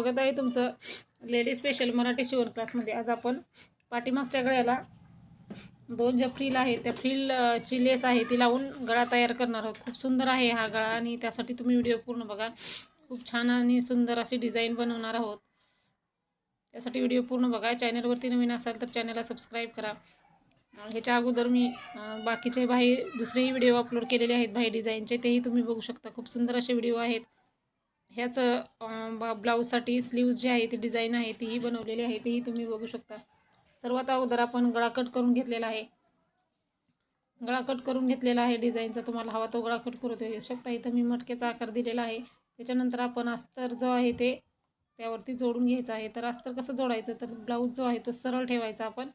स्वागत आहे तुमचं लेडीज स्पेशल मराठी शिवण क्लासमध्ये आज आपण पाठीमागच्या गळ्याला दोन ज्या फ्रील आहेत त्या फ्रील ची लेस आहे ती लावून गळा तयार करणार आहोत. खूप सुंदर आहे हा गळा आणि त्यासाठी तुम्ही व्हिडिओ पूर्ण बघा. खूप छान आणि सुंदर अशी डिझाईन बनवणार आहोत. त्यासाठी व्हिडिओ पूर्ण बघा. चॅनलवरती नवीन असाल तर चॅनलला सबस्क्राईब करा. ह्याच्या अगोदर मी बाकीचे बाहेर दुसरेही व्हिडिओ अपलोड केलेले आहेत बाहेर डिझाईनचे तेही तुम्ही बघू शकता. खूप सुंदर असे व्हिडिओ आहेत. ह्याच बा ब्लाऊजसाठी स्लीव्ज जी आहे ती डिझाईन आहे तीही बनवलेली आहे तीही तुम्ही बघू शकता. सर्वात अगोदर आपण गळा कट करून घेतलेला आहे. गळा कट करून घेतलेला आहे डिझाईनचा तुम्हाला हवा तो गळा कट करू देऊ शकता इथं मी मटक्याचा आकार दिलेला आहे. त्याच्यानंतर आपण अस्तर जो आहे ते त्यावरती जोडून घ्यायचं आहे. तर अस्तर कसं जोडायचं? तर ब्लाऊज जो आहे तो सरळ ठेवायचा आपण.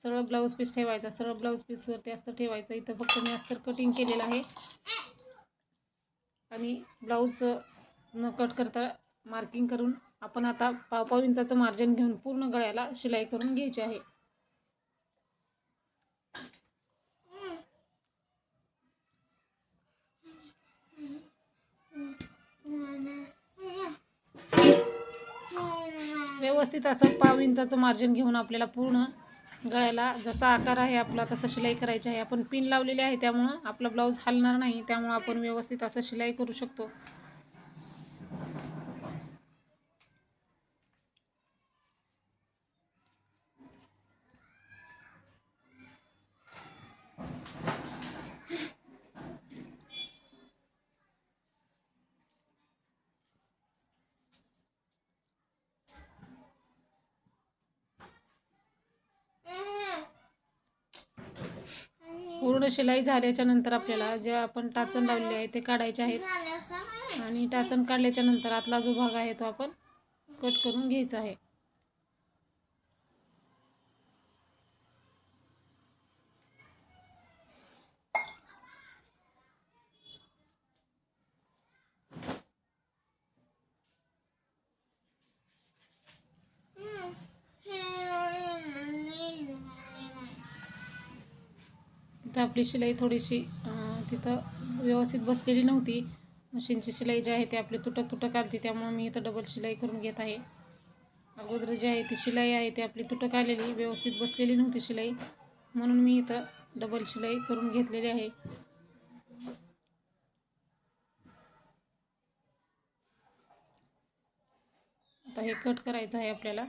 सरळ ब्लाऊज पीस ठेवायचा. सरळ ब्लाऊज पीसवरती अस्तर ठेवायचं. इथं फक्त मी अस्तर कटिंग केलेलं आहे. आणि ब्लाऊज न कट करता मार्किंग करून आपण आता पाव पाव इंचाचं मार्जिन घेऊन पूर्ण गळ्याला शिलाई करून घ्यायची आहे. व्यवस्थित असं पाव इंचाचं मार्जिन घेऊन आपल्याला पूर्ण गळ्याला जसा आकार आहे आपला तसा शिलाई करायची आहे. आपण पिन लावलेली आहे त्यामुळं आपला ब्लाऊज हलणार नाही त्यामुळं आपण व्यवस्थित असं शिलाई करू शकतो. पूर्ण शिलाई झाल्याच्यानंतर आपल्याला जे आपण टाचण लावलेले आहे ते काढायचे आहेत. आणि टाचण काढल्याच्या नंतर आतला जो भाग आहे तो आपण कट करून घ्यायचा आहे. इथं आपली शिलाई थोडीशी तिथं व्यवस्थित बसलेली नव्हती. मशीनची शिलाई जी आहे ती आपली तुटक तुटक आली त्यामुळे मी इथं डबल शिलाई करून घेत आहे. अगोदर जी आहे ती शिलाई आहे ती आपली तुटक आलेली व्यवस्थित बसलेली नव्हती शिलाई. म्हणून मी इथं डबल शिलाई करून घेतलेली आहे. आता हे कट करायचं आहे आपल्याला.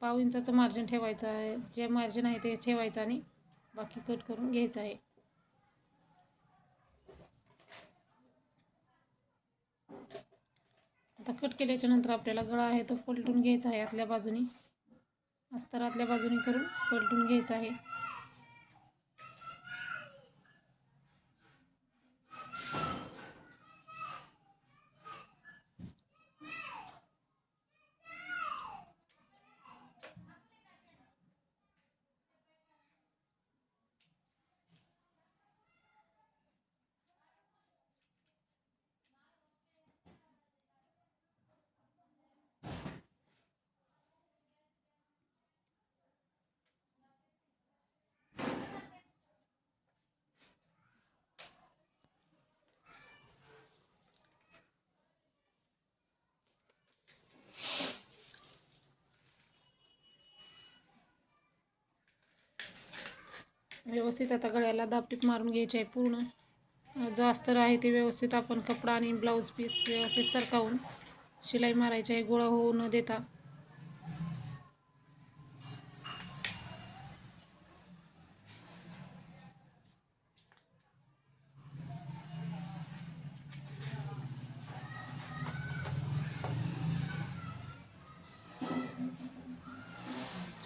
पाव इंचाचं मार्जिन ठेवायचं आहे. जे मार्जिन आहे ते ठेवायचं आणि बाकी कट करून घ्यायचं आहे. आता कट केल्याच्यानंतर आपल्याला गळा आहे तो पलटून घ्यायचा आहे आतल्या बाजूनी. अस्तर आतल्या बाजूनी करून पलटून घ्यायचं आहे. व्यवस्थित आता गळ्याला दापटीत मारून घ्यायचे आहे पूर्ण. जो अस्तर आहे ते व्यवस्थित आपण कपडा आणि ब्लाऊज पीस व्यवस्थित सरकावून शिलाई मारायची आहे गोळा होऊ न देता.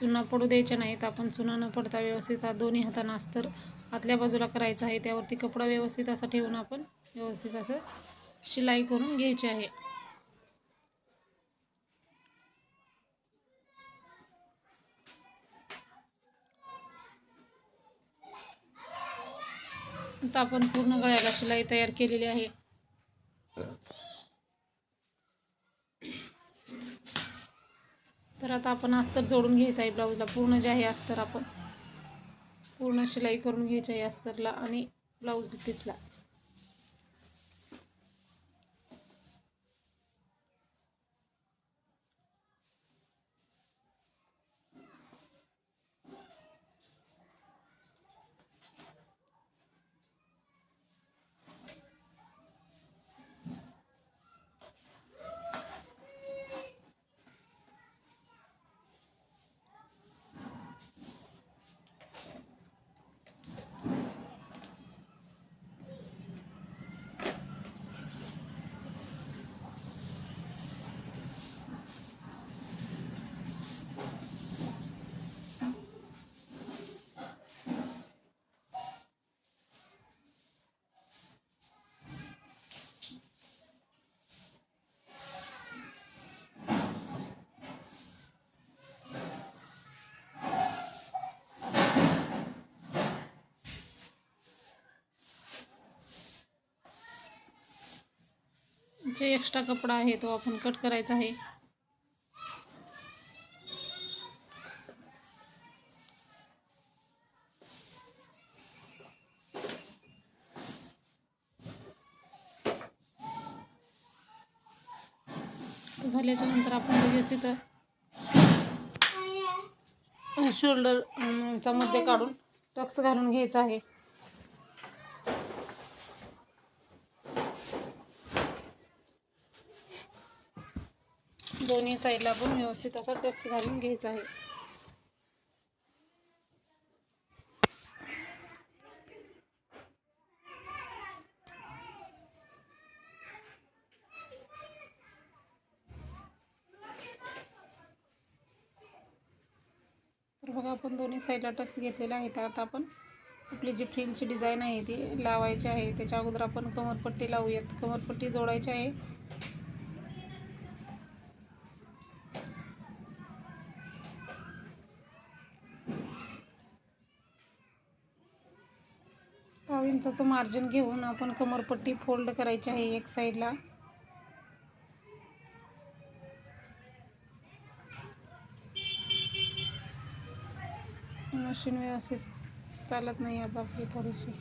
चुना पडू द्यायच्या नाहीत. आपण चुना न पडता व्यवस्थित हा दोन्ही हातानं अस्तर आतल्या बाजूला करायचं आहे. त्यावरती कपडा व्यवस्थित असा ठेवून आपण व्यवस्थित असं शिलाई करून घ्यायची आहे. आता आपण पूर्ण गळ्याला शिलाई तयार केलेली आहे. तर आता आपण अस्तर जोडून घ्यायचं आहे ब्लाऊजला. पूर्ण जे आहे अस्तर आपण पूर्ण शिलाई करून घ्यायची आहे अस्तरला आणि ब्लाऊज पीसला जे एक्स्ट्रा कपडा आहे तो आपण कट करायचा आहे. झाल्याच्यानंतर आपण व्यवस्थित तिथं शोल्डरचा मध्ये काढून टक्स घालून घ्यायचा आहे. दोन्ही साईडला पण व्यवस्थित असा टक्स घालून घ्यायचा आहे. तर बघा आपण दोन्ही साईडला टक्स घेतलेला आहे. तर आता आपण आपली जी फ्रिलची डिझाईन आहे ती लावायची आहे. त्याच्या अगोदर आपण कमरपट्टी लावूयात. कमरपट्टी जोडायची आहे. इंचाचं मार्जिन घेऊन आपण कमरपट्टी फोल्ड करायची आहे एक साईडला मशीन व्यवस्थित चालत नाही आज आपली थोडीशी.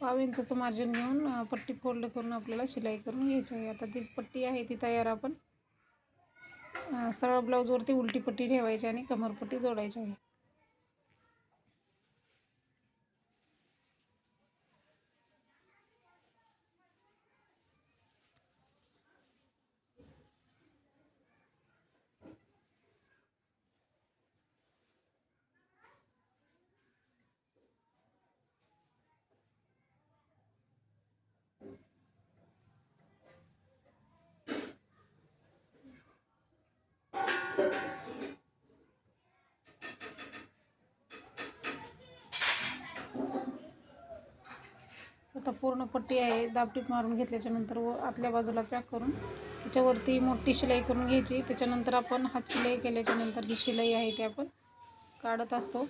पाव इंचाचं मार्जिन घेऊन पट्टी फोल्ड करून आपल्याला शिलाई करून घ्यायची आहे. आता ती पट्टी आहे ती तयार आपण सरळ ब्लाऊजवरती उलटी पट्टी ठेवायची आणि कमरपट्टी जोडायची आहे. आता पूर्ण पट्टी आहे दाबटीप मारून घेतल्याच्यानंतर व आतल्या बाजूला पॅक करून त्याच्यावरती मोठी शिलाई करून घ्यायची. त्याच्यानंतर आपण हात शिलाई केल्याच्यानंतर ही जी शिलाई आहे ती आपण काढत असतो.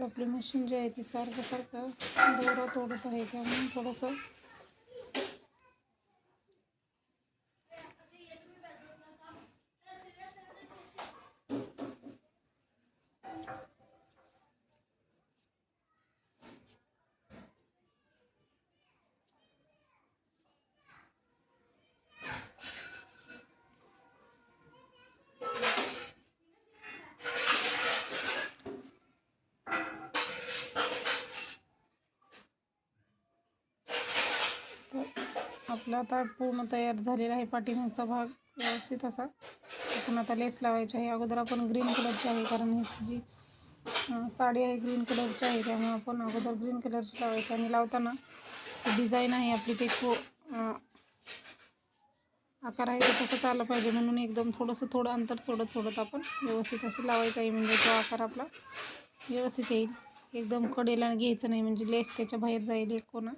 आपली मशीन जी आहे ती सारखं सारखं दोरा तोडत आहे. त्यामुळे थोडंसं आपला आता पूर्ण तयार झालेला आहे पाठीमागचा भाग व्यवस्थित असा. आपण आता लेस लावायची आहे. अगोदर आपण ग्रीन कलरची आहे कारण ही जी साडी आहे ग्रीन कलरची आहे. त्यामुळे आपण अगोदर ग्रीन कलरची लावायची आणि लावताना डिझाईन आहे आपली ते को आकार आहे ते तसंच आलं पाहिजे. म्हणून एकदम थोडंसं थोडं अंतर सोडत सोडत आपण व्यवस्थित अशी लावायचं आहे. म्हणजे तो आकार आपला व्यवस्थित येईल. एकदम कडेला घ्यायचं नाही. म्हणजे लेस त्याच्या बाहेर जाईल एक कोणा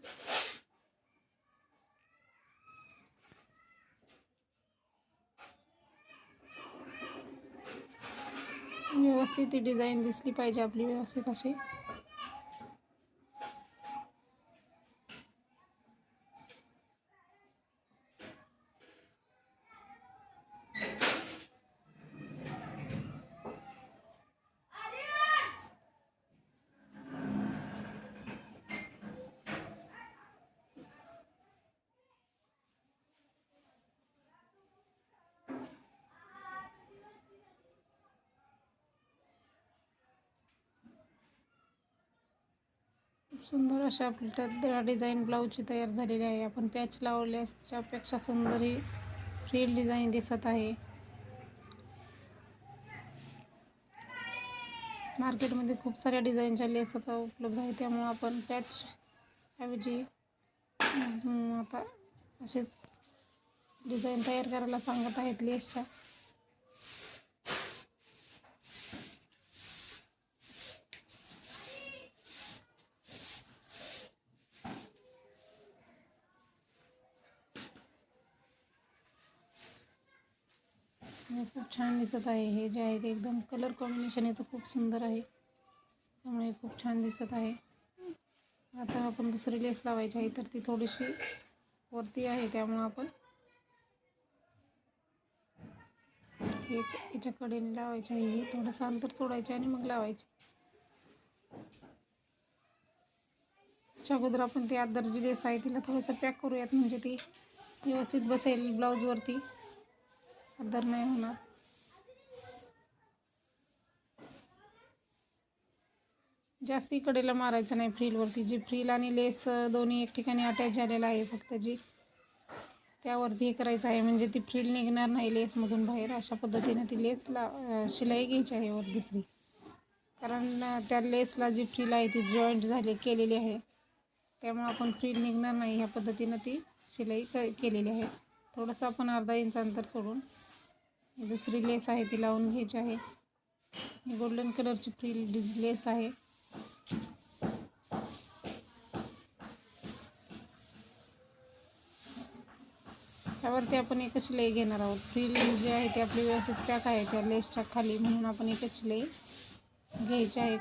व्यवस्थित ती डिझाईन दिसली पाहिजे आपली व्यवस्थित अशी. सुंदर अशा आपल्या डिझाईन ब्लाऊजची तयार झालेली आहे. आपण पॅच लावल्याच्यापेक्षा सुंदर ही फ्रील डिझाईन दिसत आहे. मार्केटमध्ये खूप साऱ्या डिझाईनच्या लेस आता उपलब्ध आहे त्यामुळं आपण पॅच ऐवजी आता असेच डिझाईन तयार करायला सांगत आहेत लेसच्या. छान दिसत आहे. हे जे आहे ते एकदम कलर कॉम्बिनेशन याचं खूप सुंदर आहे. त्यामुळे खूप छान दिसत आहे. आता आपण दुसरी लेस लावायची आहे तर ती थोडीशी वरती आहे त्यामुळं आपण एक याच्या कडेने लावायची आहे. ही थोडंसं अंतर सोडायचे आणि मग लावायची. त्याच्या अगोदर आपण ती आदर जी लेस आहे तिला थोडंसं पॅक करूयात. म्हणजे ती व्यवस्थित बसेल ब्लाऊजवरती अदर नाही होणार. जास्ती कडेला मारायचं नाही फ्रीलवरती. जी फ्रील आणि लेस दोन्ही एक ठिकाणी अटॅच झालेला आहे फक्त जी. त्यावरती हे करायचं आहे. म्हणजे ती फ्रील निघणार नाही लेसमधून बाहेर. अशा पद्धतीने ती लेस ला शिलाई घ्यायची आहे वर दुसरी. कारण त्या लेसला जी फ्रील आहे ती जॉईंट झाली केलेली आहे. त्यामुळे आपण फ्रील निघणार नाही. ह्या पद्धतीनं ती शिलाई क केलेली आहे. थोडंसं आपण अर्धा इंच अंतर सोडून दुसरी लेस आहे ती लावून घ्यायची आहे. ही गोल्डन कलरची फ्रील लेस आहे. त्यावरती आपण एकच लई घेणार आहोत. फ्री लेस जे आहे ते आपली व्यवस्थित पॅक आहे त्या लेसच्या खाली म्हणून आपण एकच लई घ्यायची आहे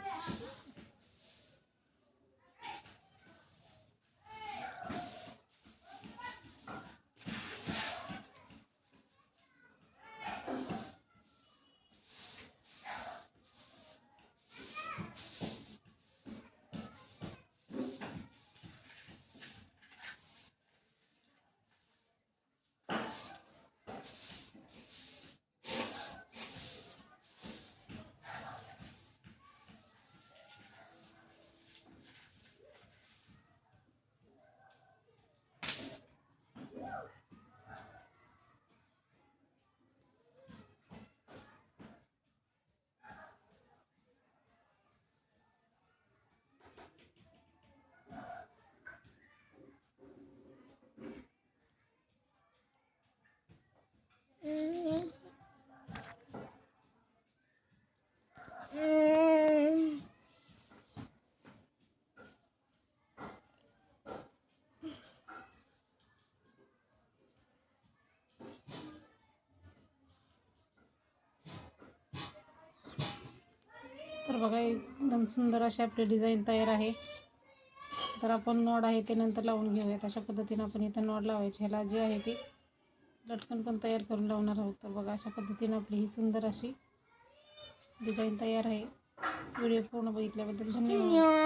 तर बघा एकदम सुंदर अशी आपली डिझाईन तयार आहे. तर आपण नॉड आहे ते नंतर लावून घेऊयात. अशा पद्धतीनं आपण इथं नॉड लावायची. ह्याला जे आहे ती लटकन पण तयार करून लावणार आहोत. तर बघा अशा पद्धतीनं आपली ही सुंदर अशी डिझाईन तयार आहे. व्हिडिओ पूर्ण बघितल्याबद्दल धन्यवाद.